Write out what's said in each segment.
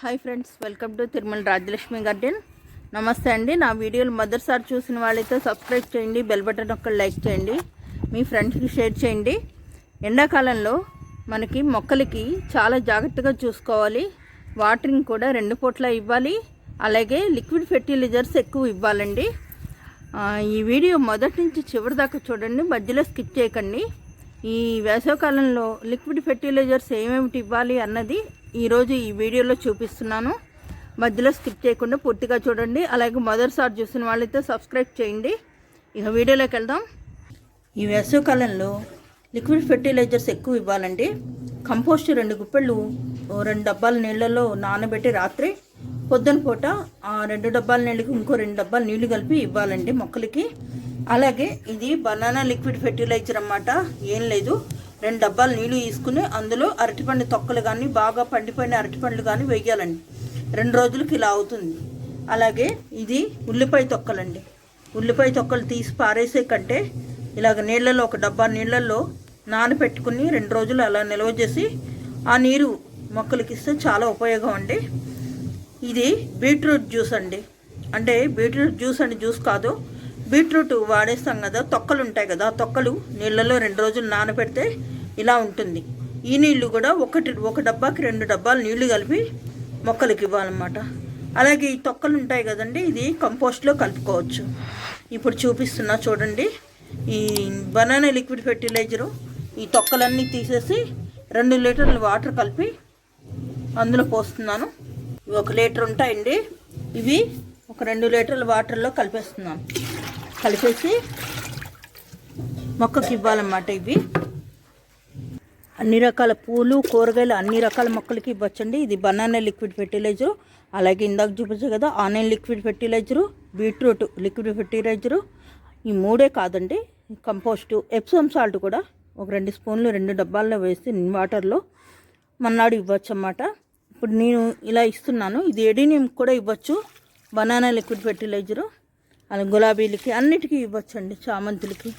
Hi friends welcome to Tirumala Rajalakshmi garden. నమస్తే అండి. నా వీడియోలు మొదటిసారి చూసిన వాళ్ళైతే సబ్స్క్రైబ్ చేయండి బెల్ బటన్ ఒక్క లైక్ చేయండి మీ ఫ్రెండ్స్కి షేర్ చేయండి. ఎండాకాలంలో మనకి మొక్కలకి చాలా జాగ్రత్తగా చూసుకోవాలి. వాటరింగ్ కూడా రెండు పూట్ల ఇవ్వాలి. అలాగే లిక్విడ్ ఫెర్టిలైజర్స్ ఎక్కువ ఇవ్వాలండి. ఈ వీడియో మొదటి నుంచి చివరి దాకా చూడండి మధ్యలో స్కిప్ చేయకండి. ఈ వేసవకాలంలో లిక్విడ్ ఫెర్టిలైజర్స్ ఏమేమిటి ఇవ్వాలి అన్నది ఈరోజు ఈ వీడియోలో చూపిస్తున్నాను. మధ్యలో స్కిప్ చేయకుండా పూర్తిగా చూడండి. అలాగే మొదటిసారి చూసిన వాళ్ళైతే సబ్స్క్రైబ్ చేయండి. ఇక వీడియోలోకి వెళ్దాం. ఈ వేసవకాలంలో లిక్విడ్ ఫెర్టిలైజర్స్ ఎక్కువ ఇవ్వాలండి కంపోస్ట్ రెండు గుప్పెళ్ళు రెండు డబ్బాల నీళ్ళలో నానబెట్టి రాత్రి పొద్దున పూట ఆ రెండు డబ్బాల నీళ్ళకి ఇంకో రెండు డబ్బాల నీళ్ళు కలిపి ఇవ్వాలండి మొక్కలకి. అలాగే ఇది బనానా లిక్విడ్ ఫెర్టిలైజర్ అన్నమాట. ఏం లేదు. రెండు డబ్బాలు నీళ్ళు తీసుకుని అందులో అరటిపండు తొక్కలు కానీ బాగా పండిపోయిన అరటిపండ్లు కానీ వేయాలండి. రెండు రోజులకి ఇలా అవుతుంది. అలాగే ఇది ఉల్లిపాయ తొక్కలండి. ఉల్లిపాయ తొక్కలు తీసి పారేసే కంటే ఇలాగ నీళ్ళలో ఒక డబ్బా నీళ్ళల్లో నానబెట్టుకుని రెండు రోజులు అలా నిల్వ చేసి ఆ నీరు మొక్కలకి ఇస్తే చాలా ఉపయోగం అండి. ఇది బీట్రూట్ జ్యూస్ అండి. అంటే బీట్రూట్ జ్యూస్ అండి జ్యూస్ కాదు బీట్రూట్ వాడేస్తాం కదా తొక్కలు ఉంటాయి కదా ఆ తొక్కలు నీళ్ళలో రెండు రోజులు నానబెడితే ఇలా ఉంటుంది. ఈ నీళ్ళు కూడా ఒకటి ఒక డబ్బాకి రెండు డబ్బాలు నీళ్ళు కలిపి మొక్కలకి ఇవ్వాలన్నమాట. అలాగే ఈ తొక్కలు ఉంటాయి కదండి ఇది కంపోస్ట్లో కలుపుకోవచ్చు. ఇప్పుడు చూపిస్తున్నా చూడండి ఈ బనానా లిక్విడ్ ఫెర్టిలైజరు ఈ తొక్కలన్నీ తీసేసి రెండు లీటర్లు వాటర్ కలిపి అందులో పోస్తున్నాను. ఒక లీటర్ ఉంటాయండి ఇవి ఒక రెండు లీటర్ల వాటర్లో కలిపేస్తున్నాను. కలిపేసి మొక్కకి ఇవ్వాలన్నమాట ఇవి. అన్ని రకాల పూలు కూరగాయలు అన్ని రకాల మొక్కలకి ఇవ్వచ్చండి. ఇది బనానా లిక్విడ్ ఫెర్టిలైజరు అలాగే ఇందాక చూపించే కదా onion liquid fertiliser beetroot liquid fertiliser. ఈ మూడే కాదండి కంపోస్టు ఎప్సమ్ సాల్ట్ కూడా ఒక రెండు స్పూన్లు రెండు డబ్బాల్లో వేసి వాటర్లో మన్నాడు ఇవ్వచ్చు అన్నమాట ఇప్పుడు నేను ఇలా ఇస్తున్నాను. ఇది ఎడీనియం కూడా ఇవ్వచ్చు బనానా లిక్విడ్ ఫెర్టిలైజరు. అలా గులాబీలకి అన్నిటికీ ఇవ్వచ్చు అండి చామంతులకి.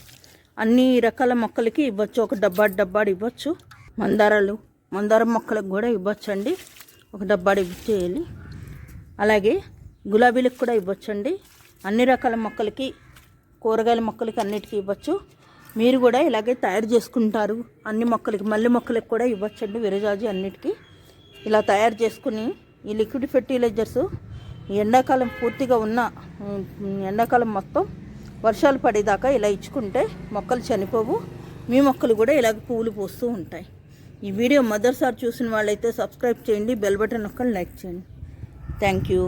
అన్ని రకాల మొక్కలకి ఇవ్వచ్చు. ఒక డబ్బాడు డబ్బాడు ఇవ్వచ్చు. మందారాలు మందారం మొక్కలకు కూడా ఇవ్వచ్చు అండి ఒక డబ్బాడు ఇచ్చేయాలి. అలాగే గులాబీలకు కూడా ఇవ్వచ్చండి. అన్ని రకాల మొక్కలకి కూరగాయల మొక్కలకి అన్నిటికీ ఇవ్వచ్చు. మీరు కూడా ఇలాగే తయారు చేసుకుంటారు. అన్ని మొక్కలకి మల్లె మొక్కలకు కూడా ఇవ్వచ్చండి. విరజాజి అన్నిటికీ. ఇలా తయారు చేసుకుని ఈ లిక్విడ్ ఫెర్టిలైజర్స్ ఎండాకాలం పూర్తిగా ఉన్న ఎండాకాలం మొత్తం వర్షాలు పడేదాకా ఇలా ఇచ్చుకుంటే మొక్కలు చనిపోవు. మీ మొక్కలు కూడా ఇలాగ పువ్వులు పూస్తూ ఉంటాయి. ఈ వీడియో మొదటిసారి చూసిన వాళ్ళైతే సబ్స్క్రైబ్ చేయండి బెల్ బటన్ ఒక్కని లైక్ చేయండి. Thank you.